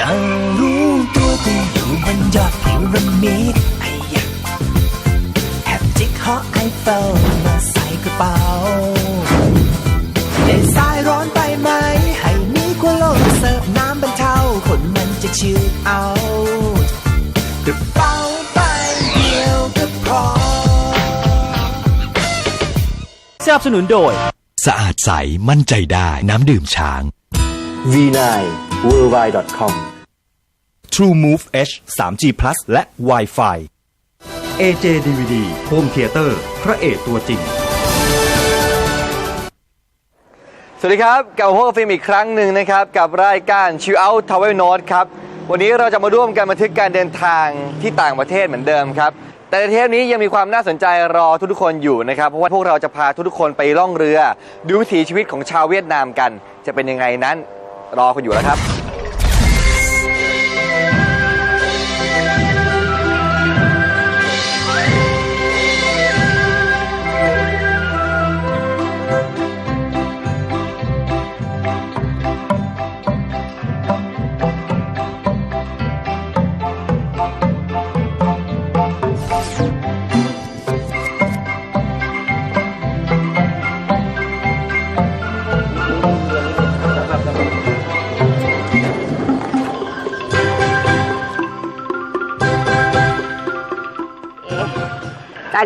จะรู้ตัวก็อยู่บนยอดพีระมิดไอ้ยะแฮปจิกฮอไอเฟลมาใส่กระเป๋าเล่นสายร้อนไปไหม ให้มีกัวโลกเสิร์ฟน้ำบรรเทาคนมันจะชิลเอากระเป๋าใบเดียวก็พอสนับสนุนโดย สะอาดใสมั่นใจได้น้ำดื่มช้าง v9 worldwide.com True Move H 3G Plus และ Wi-Fi AJ DVD Home Theater พระเอกตัวจริง สวัสดีครับกลับมาพบกับฟิล์มอีกครั้งหนึ่งนะครับ กับรายการ Chill Out Travel Note ครับ วันนี้เราจะมาร่วมกันบันทึกการเดินทางที่ต่างประเทศเหมือนเดิมครับ แต่ในเทปนี้ยังมีความน่าสนใจรอทุกๆคนอยู่นะครับ เพราะว่าพวกเราจะพาทุกๆคนไปล่องเรือ ดูวิถีชีวิตของชาวเวียดนามกัน จะเป็นยังไงนั้น รอคุณอยู่แล้วครับ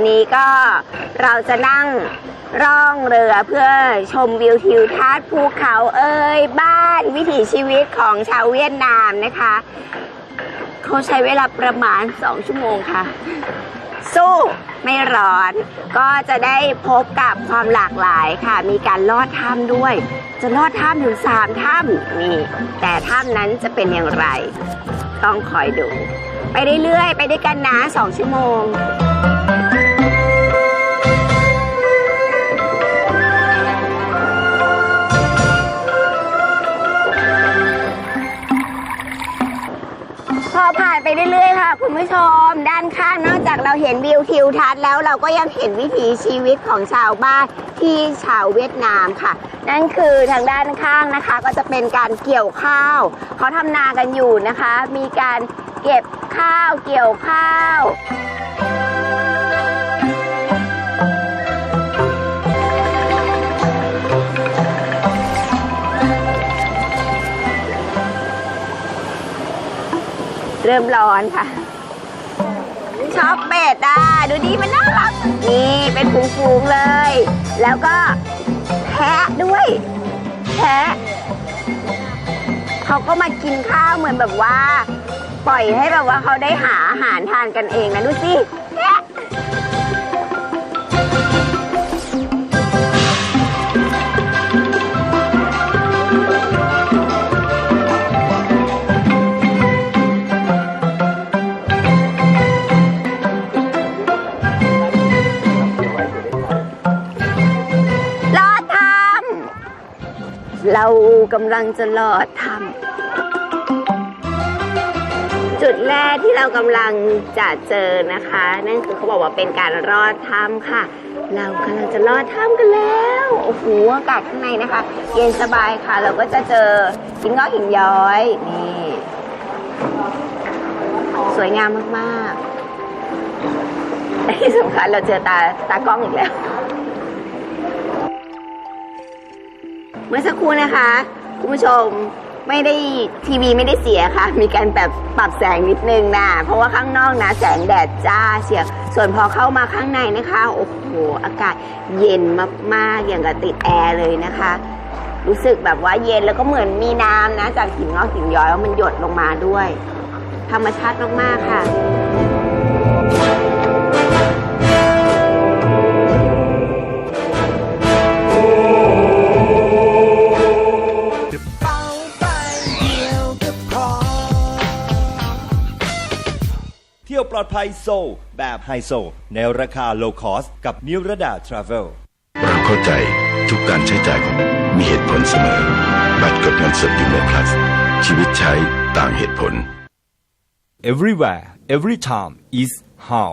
อนนี้ก็เราจะนั่งร่องเรือเพื่อชมวิวทิวทัศน์ภูเขาเอ่ยบ้านวิถีชีวิตของชาวเวียดนามนะคะเขาใช้เวลาประมาณ 2 ชั่วโมงค่ะ สู้ไม่ร้อน ก็จะได้พบกับความหลากหลายค่ะ มีการลอดถ้ำด้วย จะลอดถ้ำถึง 3 ถ้ำนี่ แต่ถ้ำนั้นจะเป็นอย่างไร ต้องคอยดู ไปเรื่อยๆ ไปด้วยกันนะ 2 ชั่วโมง เรื่อยๆค่ะ คุณผู้ชม ด้านข้างนอกจากเราเห็นวิวทิวทัศน์แล้วเราก็ยังเห็นวิถีชีวิตของชาวบ้านที่ชาวเวียดนามค่ะ นั่นคือทางด้านข้างนะคะ ก็จะเป็นการเกี่ยวข้าวเขาทำนากันอยู่นะคะ มีการเก็บข้าวเกี่ยวข้าว เริ่มร้อนค่ะ ชอบเป็ดอะ ดูดีมันน่ารัก นี่เป็นฟูงๆเลย แล้วก็แพะด้วย แพะเขาก็มากินข้าวเหมือนแบบว่า ปล่อยให้แบบว่าเขาได้หาอาหารทานกันเองนะดูสิ เรากำลังจะลอดถ้ำจุดแรกที่เรากำลังจะเจอนะคะ นั่นคือเขาบอกว่าเป็นการลอดถ้ำค่ะ เรากำลังจะลอดถ้ำกันแล้วโอ้โหอากาศข้างในนะคะ เย็นสบายค่ะ เราก็จะเจอหินงอกหินย้อยนี่สวยงามมากๆที่สำคัญเราเจอตาตากล้องอีกแล้ว เมื่อสักครู่นะคะ คุณผู้ชมไม่ได้ทีวีไม่ได้เสียค่ะ มีการแบบปรับแสงนิดนึงนะ เพราะว่าข้างนอกนะแสงแดดจ้าเชียวส่วนพอเข้ามาข้างในนะคะ โอ้โห อากาศเย็นมากๆ อย่างกับติดแอร์เลยนะคะ รู้สึกแบบว่าเย็นแล้วก็เหมือนมีน้ำนะ จากหินงอกหินย้อยมันหยดลงมาด้วย ธรรมชาติมากๆค่ะ อดภัยโซลแบบไฮโซในราคาโลคอสกับนิรดาทราเวลเราเข้าใจทุกการใช้จ่ายของมีเหตุผลเสมอ บัตรกดเงินสดยูโรพลัสชีวิตใช้ต่างเหตุผล everywhere every time is how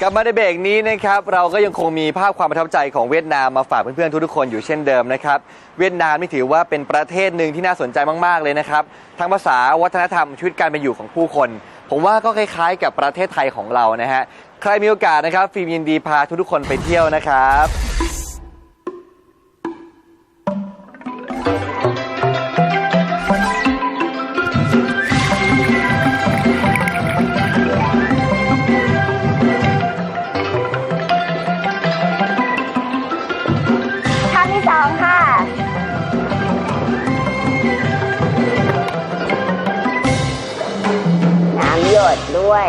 กลับมาในเบรกนี้นะครับเราก็ยังคงมีภาพความประทับใจของเวียดนามมาฝากเพื่อนๆทุกๆคนอยู่เช่นเดิมนะครับเวียดนามนี่ถือว่าเป็นประเทศหนึ่งที่น่าสนใจมากๆเลยนะครับทั้งภาษาวัฒนธรรมชีวิตการเป็นอยู่ของผู้คน ผมว่าก็คล้ายๆ กับประเทศไทยของเรานะฮะ ใครมีโอกาสนะครับฟิล์มยินดีพาทุกๆคนไปเที่ยวนะครับ วย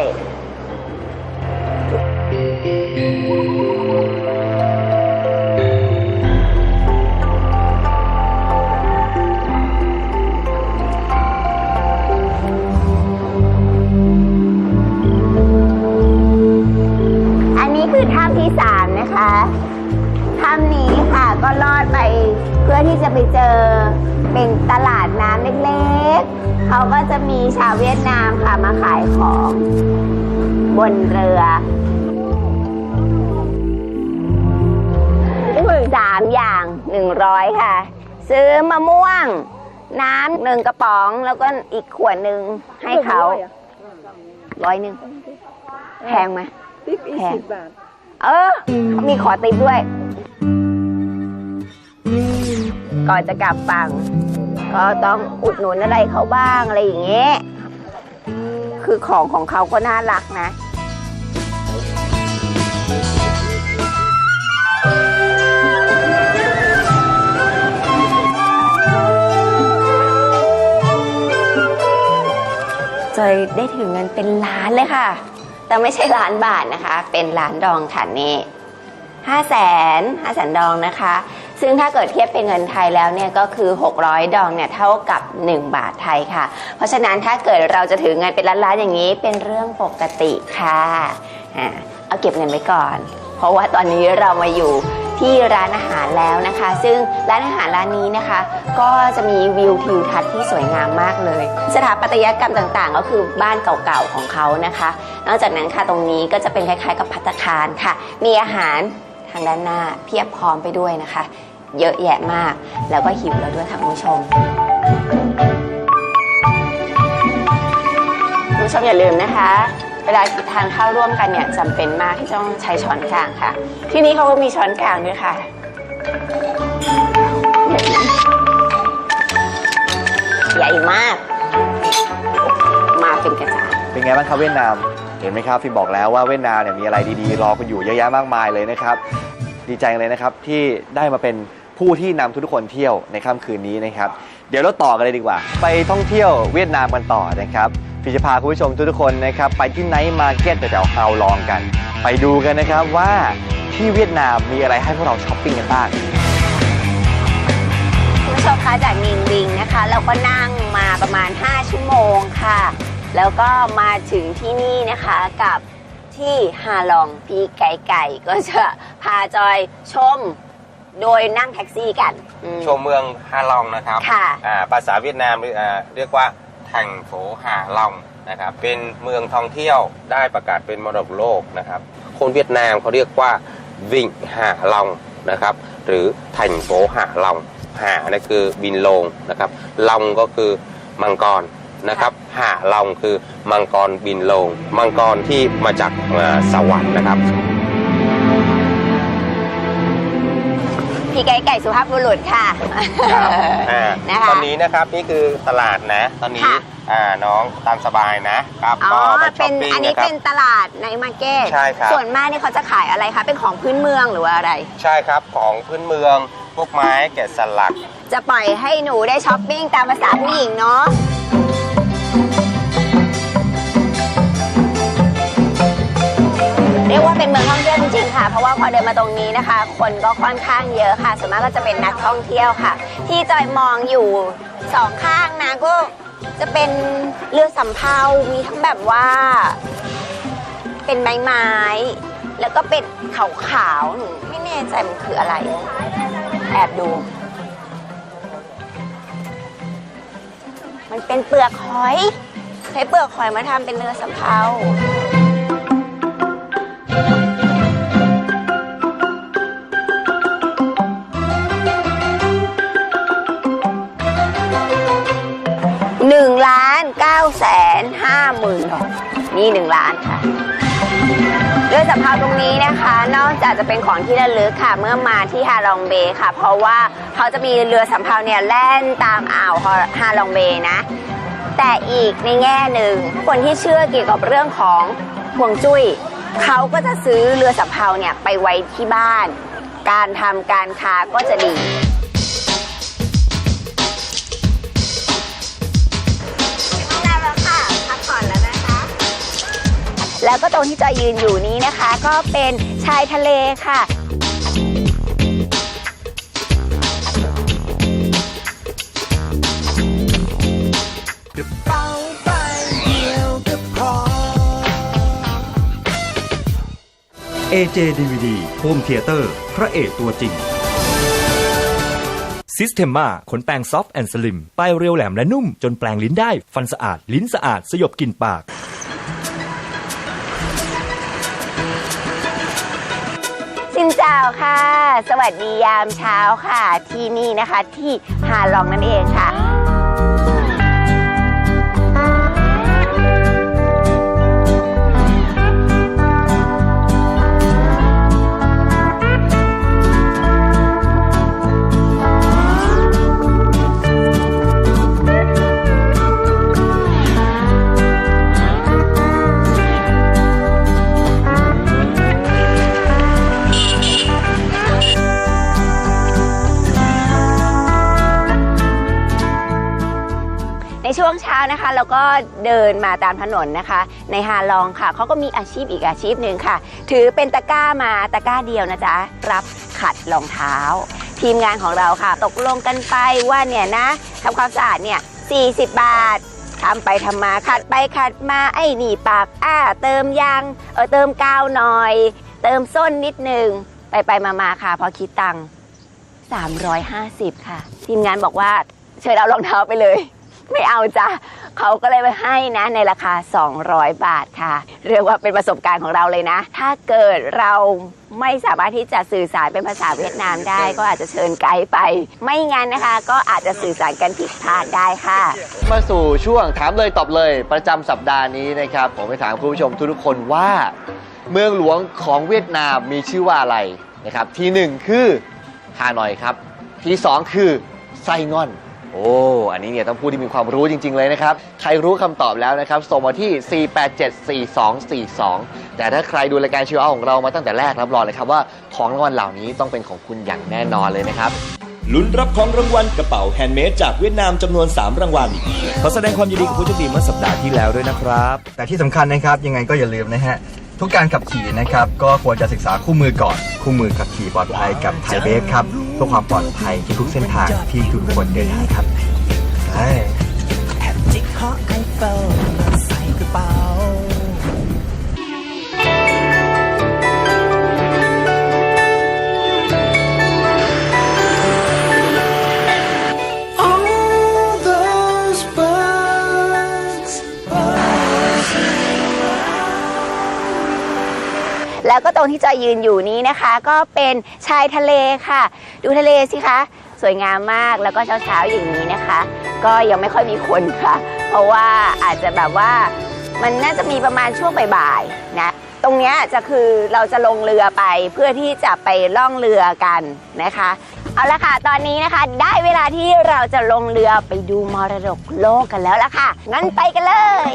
อันนี้คือถ้ำที่สามนะคะถ้ำนี้ค่ะก็ลอดไปเพื่อที่จะไปเจอ เป็นตลาดน้ำเล็กๆ เขาก็จะมีชาวเวียดนามค่ะมาขายของบนเรือสามอย่างหนึ่งร้อยค่ะ ซื้อมะม่วง น้ำหนึ่งกระป๋องแล้วก็อีกขวดหนึ่งให้เขาร้อยหนึ่งแพงไหมแพงเออ มีขอติปด้วย ก่อนจะกลับฝั่ง ก็ต้องอุดหนุนอะไรเขาบ้างอะไรอย่างเงี้ยคือของของเขาก็น่ารักนะ จอยได้ถึงเงินเป็นล้านเลยค่ะ แต่ไม่ใช่ล้านบาทนะคะ เป็นล้านดองค่ะนี่ห้าแสนห้าแสนดองนะคะ ซึ่งถ้าเกิดเทียบเป็นเงินไทยแล้วเนี่ยก็คือ 600 ดองเนี่ยเท่ากับ 1 บาทไทยค่ะ เพราะฉะนั้นถ้าเกิดเราจะถือเงินเป็นล้านๆอย่างนี้เป็นเรื่องปกติค่ะอ่าเอาเก็บเงินไว้ก่อน เพราะว่าตอนนี้เรามาอยู่ที่ร้านอาหารแล้วนะคะ ซึ่งร้านอาหารร้านนี้นะคะ ก็จะมีวิวทิวทัศน์ที่สวยงามมากเลย สถาปัตยกรรมต่างๆ ก็คือบ้านเก่าๆของเขานะคะ นอกจากนั้นค่ะตรงนี้ก็จะเป็นคล้ายๆ กับพัตคารค่ะ มีอาหารทางด้านหน้าเพียบพร้อมไปด้วยนะคะ เยอะแยะมาก แล้วก็หิวแล้วด้วยค่ะคุณผู้ชมคุณผู้ชมอย่าลืมนะคะ เวลาทานข้าวร่วมกันเนี่ยจำเป็นมากที่ต้องใช้ช้อนกลางค่ะ ที่นี่เขาก็มีช้อนกลางด้วยค่ะใหญ่มาก มาเป็นกระจายเป็นไงบ้างครับเวียดนาม เห็นไหมครับฟิล์มบอกแล้วว่าเวียดนามเนี่ยมีอะไรดีๆ รอคุณอยู่เยอะแยะมากมายเลยนะครับ ดีใจเลยนะครับที่ได้มาเป็น ผู้ที่นำทุกๆคนเที่ยวในค่ำคืนนี้นะครับ เดี๋ยวเราต่อกันเลยดีกว่า ไปท่องเที่ยวเวียดนามกันต่อนะครับฟิจะพาคุณผู้ชมทุกๆคนนะครับไปที่ไนท์มาร์เก็ตแถวฮาวลองกัน ไปดูกันนะครับว่าที่เวียดนามมีอะไรให้พวกเราช้อปปิ้งกันบ้าง คุณผู้ชมคะจากนิงบิงนะคะ เราก็นั่งมาประมาณ 5 ชั่วโมงค่ะ แล้วก็มาถึงที่นี่นะคะกับที่ฮาลองพี่ไก่ไก่ก็จะพาจอยชม โดยนั่งแท็กซี่กันอืม ชมเมืองฮาลองนะครับค่ะ อ่าภาษาเวียดนามเรียกอ่าเรียกว่าแห่งโถหาลองนะครับ เป็นเมืองท่องเที่ยวได้ประกาศเป็นมรดกโลกนะครับ คนเวียดนามเขาเรียกว่าวิ่งหาลองนะครับ หรือแถ่งโถหาลองหานั่นคือบินลงนะครับลองก็คือมังกรนะครับหาลองคือมังกรบินลง มังกรที่มาจากอ่าสวรรค์นะครับ พี่ไก่ไก่สุภาพบุรุษค่ะครับอ่านะคะ ตอนนี้นะครับนี่คือตลาดนะ ตอนนี้ค่ะ อ่าน้องตามสบายนะครับอ๋อ ก็มาช้เป็อปนปิ้งอันนี้นะครับเป็นตลาดในมาร์เก็ต ใช่ครับ ส่วนมากนี่เขาจะขายอะไรคะ เป็นของพื้นเมืองหรือว่าอะไร ใช่ครับของพื้นเมืองพวกไม้แกะสลัก จะปล่อยให้หนูได้ช้อปปิ้งตามภาษาผู้หญิงเนาะ เรียกว่าเป็นเมืองท่องเที่ยวจริงๆค่ะ เพราะว่าพอเดินมาตรงนี้นะคะ คนก็ค่อนข้างเยอะค่ะ ส่วนมากก็จะเป็นนักท่องเที่ยวค่ะ ที่จอยมองอยู่สองข้างนะก็จะเป็นเรือสำเภา มีทั้งแบบว่า เป็นไม้ไม้ แล้วก็เป็นขาวๆหนูไม่แน่ใจมันคืออะไร แอบดู มันเป็นเปลือกหอย ใช้เปลือกหอยมาทำเป็นเรือสำเภา หนึ่งล้านเก้าแสนห้าหมื่นนี่หนึ่งล้านค่ะเรือสำเภาตรงนี้นะคะ นอกจากจะเป็นของที่ระลึกค่ะ เมื่อมาที่ฮาลองเบย์ค่ะ เพราะว่าเขาจะมีเรือสำเภาเนี่ยแล่นตามอ่าวฮาลองเบย์นะ แต่อีกในแง่หนึ่งคนที่เชื่อเกี่ยวกับเรื่องของห่วงจุ้ยเขาก็จะซื้อเรือสำเภาเนี่ยไปไว้ที่บ้าน การทำการค้าก็จะดี แล้วก็ตรงที่จอยยืนอยู่นี้นะคะ ก็เป็นชายทะเลค่ะกระเป๋าใบเดียวก็พอ AJ DVD Home Theater พระเอกตัวจริง Systema ขนแปรงซอฟต์แอนด์สลิมป้ายเรียวแหลมและนุ่ม จนแปลงลิ้นได้ ฟันสะอาด ลิ้นสะอาด สยบกลิ่นปาก สินเจ้าค่ะ สวัสดียามเช้าค่ะ ที่นี่นะคะที่ฮาลองนั่นเองค่ะ เราก็เดินมาตามถนนนะคะ ในฮาลองค่ะเขาก็มีอาชีพอีกอาชีพหนึ่งค่ะ ถือเป็นตะกร้ามาตะกร้าเดียวนะจ๊ะรับขัดรองเท้า ทีมงานของเราค่ะ ตกลงกันไปว่าเนี่ยนะทำความสะอาดเนี่ย40 บาททำไปทำมาขัดไปขัดมาไอ้นี่ปากอ้าเติมยางเออเติมกาวหน่อย เติมส้นนิดนึงไปไปมามาค่ะ พอคิดตังค์350 ค่ะ ทีมงานบอกว่าเชิญเอารองเท้าไปเลย ไม่เอาจ้ะเขาก็เลยไปให้นะในราคา 200 บาทค่ะ เรียกว่าเป็นประสบการณ์ของเราเลยนะ ถ้าเกิดเราไม่สามารถที่จะสื่อสารเป็นภาษาเวียดนามได้ ก็อาจจะเชิญไกด์ไป ไม่งั้นนะคะ ก็อาจจะสื่อสารกันผิดพลาดได้ค่ะ มาสู่ช่วงถามเลยตอบเลย ประจำสัปดาห์นี้นะครับ ผมไปถามคุณผู้ชมทุกๆคนว่า เมืองหลวงของเวียดนามมีชื่อว่าอะไรนะครับ ที่หนึ่งคือฮานอยครับ ที่สองคือไซงอน โอ้ อันนี้เนี่ยต้องพูดที่มีความรู้จริง ๆ เลยนะครับ ใครรู้คำตอบแล้วนะครับ ส่งมาที่ 4874242 แต่ถ้าใครดูรายการชิวเอาของเรามาตั้งแต่แรกรับรองเลยครับว่าของรางวัลเหล่านี้ต้องเป็นของคุณอย่างแน่นอนเลยนะครับ ลุ้นรับของรางวัลกระเป๋าแฮนด์เมดจากเวียดนามจำนวน 3 รางวัล ขอแสดงความยินดีกับผู้โชคดีเมื่อสัปดาห์ที่แล้วด้วยนะครับ แต่ที่สำคัญนะครับยังไงก็อย่าลืมนะฮะ ทุกการขับขี่นะครับ ก็ควรจะศึกษาคู่มือก่อน คู่มือขับขี่ปลอดภัยกับไทยเบฟครับเพื่อความปลอดภัยที่ทุกเส้นทางที่ทุกคนเดินทางครับ รงที่จอยยืนอยู่นี้นะคะ ก็เป็นชายทะเลค่ะ ดูทะเลสิคะ สวยงามมากแล้วก็เช้าๆอย่างนี้นะคะ ก็ยังไม่ค่อยมีคนค่ะ เพราะว่าอาจจะแบบว่ามันน่าจะมีประมาณช่วงบ่ายๆนะตรงเนี้ยจะคือเราจะลงเรือไปเพื่อที่จะไปล่องเรือกันนะคะ เอาละค่ะ ตอนนี้นะคะ ได้เวลาที่เราจะลงเรือไปดูมรดกโลกกันแล้วละค่ะ งั้นไปกันเลย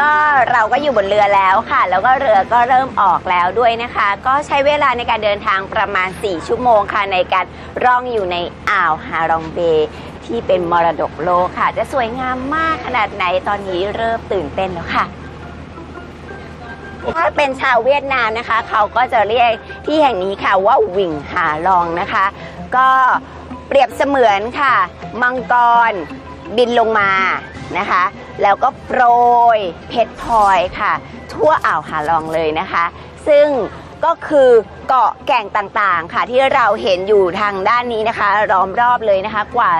ก็เราก็อยู่บนเรือแล้วค่ะ แล้วก็เรือก็เริ่มออกแล้วด้วยนะคะ ก็ใช้เวลาในการเดินทางประมาณ 4 ชั่วโมงค่ะ ในการร่องอยู่ในอ่าวฮารองเบย์ที่เป็นมรดกโลกค่ะ จะสวยงามมากขนาดไหนตอนนี้เริ่มตื่นเต้นแล้วค่ะถ้าเป็นชาวเวียดนามนะคะ เขาก็จะเรียกที่แห่งนี้ค่ะว่าวิงหาลองนะคะ ก็เปรียบเสมือนค่ะ มังกร บินลงมานะคะ แล้วก็โปรยเพชรพลอยค่ะ ทั่วอ่าวหาลองเลยนะคะ ซึ่งก็คือเกาะแก่งต่างๆ ค่ะที่เราเห็นอยู่ทางด้านนี้นะคะ ล้อมรอบเลยนะคะกว่า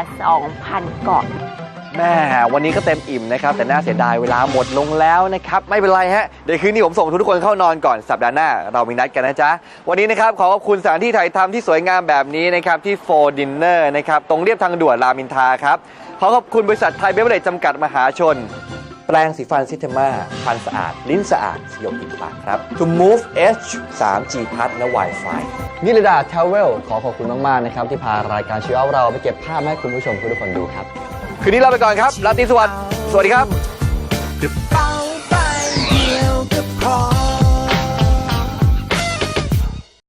2,000 เกาะ แม่วันนี้ก็เต็มอิ่มนะครับ แต่น่าเสียดายเวลาหมดลงแล้วนะครับ ไม่เป็นไรฮะ เดี๋ยวคืนนี้ผมส่งทุกคนเข้านอนก่อนสัปดาห์หน้า เรามีนัดกันนะจ๊ะ วันนี้นะครับ ขอขอบคุณสถานที่ถ่ายทำที่สวยงามแบบนี้นะครับ ที่โฟร์ดินเนอร์นะครับ ตรงเรียบทางด่วนรามินทาครับ ขอขอบคุณบริษัทไทยเบเวอร์เรจจำกัดมหาชน แปรงสีฟันซิเทมาฟันสะอาด ลิ้นสะอาดสยบติดปากครับ To Move H 3G Plus และ Wi-Fi นิรดาทาวเวลขอขอบคุณมากๆนะครับที่พารายการชิวเอาเราไปเก็บภาพให้คุณผู้ชมทุกคนดูครับ คืนนี้ลาไปก่อนครับราตรีสวัสดิ์สวัสดีครับ เป่